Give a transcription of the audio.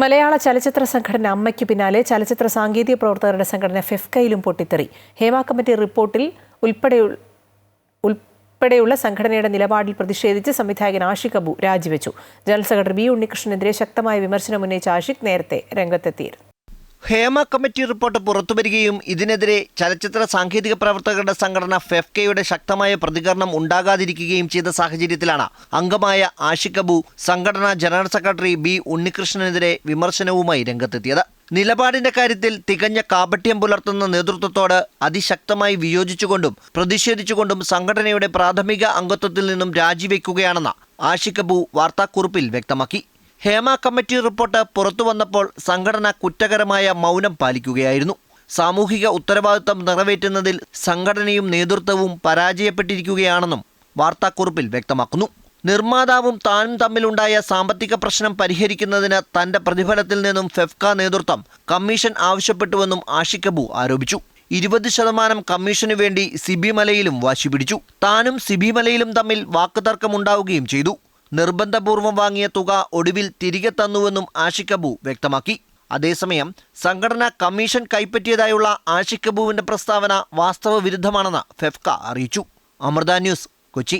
മലയാള ചലച്ചിത്ര സംഘടന അമ്മയ്ക്ക് പിന്നാലെ ചലച്ചിത്ര സാങ്കേതിക പ്രവർത്തകരുടെ സംഘടന ഫെഫ്കയിലും പൊട്ടിത്തെറി. ഹേമ കമ്മിറ്റി റിപ്പോർട്ടിൽ ഉൾപ്പെടെ ഉൾപ്പെടെയുള്ള സംഘടനയുടെ നിലപാടിൽ പ്രതിഷേധിച്ച് സംവിധായകൻ ആഷിഖ് അബു രാജിവെച്ചു. ജനറൽ സെക്രട്ടറി ബി ഉണ്ണികൃഷ്ണനെതിരെ ശക്തമായ വിമർശനം ഉന്നയിച്ച ആഷിഖ് നേരത്തെ രംഗത്തെത്തിയിരുന്നു. ഹേമ കമ്മിറ്റി റിപ്പോർട്ട് പുറത്തുവരികയും ഇതിനെതിരെ ചലച്ചിത്ര സാങ്കേതിക പ്രവർത്തകരുടെ സംഘടന ഫെഫ്കയുടെ ശക്തമായ പ്രതികരണം ഉണ്ടാകാതിരിക്കുകയും ചെയ്ത സാഹചര്യത്തിലാണ്. അംഗമായ ആഷിഖ് അബു സംഘടനാ ജനറൽ സെക്രട്ടറി ബി ഉണ്ണികൃഷ്ണനെതിരെ വിമർശനവുമായി രംഗത്തെത്തിയത്. നിലപാടിന്റെ കാര്യത്തിൽ തികഞ്ഞ കാപട്യം പുലർത്തുന്ന നേതൃത്വത്തോട് അതിശക്തമായി വിയോജിച്ചുകൊണ്ടും പ്രതിഷേധിച്ചുകൊണ്ടും സംഘടനയുടെ പ്രാഥമിക അംഗത്വത്തിൽ നിന്നും രാജിവെക്കുകയാണെന്ന് ആഷിഖ് അബു വാർത്താക്കുറിപ്പിൽ വ്യക്തമാക്കി. ഹേമ കമ്മിറ്റി റിപ്പോർട്ട് പുറത്തു വന്നപ്പോൾ സംഘടന കുറ്റകരമായ മൗനം പാലിക്കുകയായിരുന്നു. സാമൂഹിക ഉത്തരവാദിത്തം നിറവേറ്റുന്നതിൽ സംഘടനയും നേതൃത്വവും പരാജയപ്പെട്ടിരിക്കുകയാണെന്നും വാർത്താക്കുറിപ്പിൽ വ്യക്തമാക്കുന്നു. നിർമ്മാതാവും താനും തമ്മിലുണ്ടായ സാമ്പത്തിക പ്രശ്നം പരിഹരിക്കുന്നതിന് തന്റെ പ്രതിഫലത്തിൽ നിന്നും ഫെഫ്ക നേതൃത്വം കമ്മീഷൻ ആവശ്യപ്പെട്ടുവെന്നും ആഷിക്കബു ആരോപിച്ചു. ഇരുപത് ശതമാനം കമ്മീഷനു വേണ്ടി സിബിമലയിലും വാശിപിടിച്ചു വാശി പിടിച്ചു. താനും സിബിമലയിലും തമ്മിൽ വാക്കുതർക്കമുണ്ടാവുകയും ചെയ്തു. നിർബന്ധപൂർവം വാങ്ങിയ തുക ഒടുവിൽ തിരികെ തന്നുവെന്നും ആഷിക്കബു വ്യക്തമാക്കി. അതേസമയം സംഘടന കമ്മീഷൻ കൈപ്പറ്റിയതായുള്ള ആഷിക്കബുവിന്റെ പ്രസ്താവന വാസ്തവ വിരുദ്ധമാണെന്ന് ഫെഫ്ക അറിയിച്ചു. അമൃത ന്യൂസ് കൊച്ചി.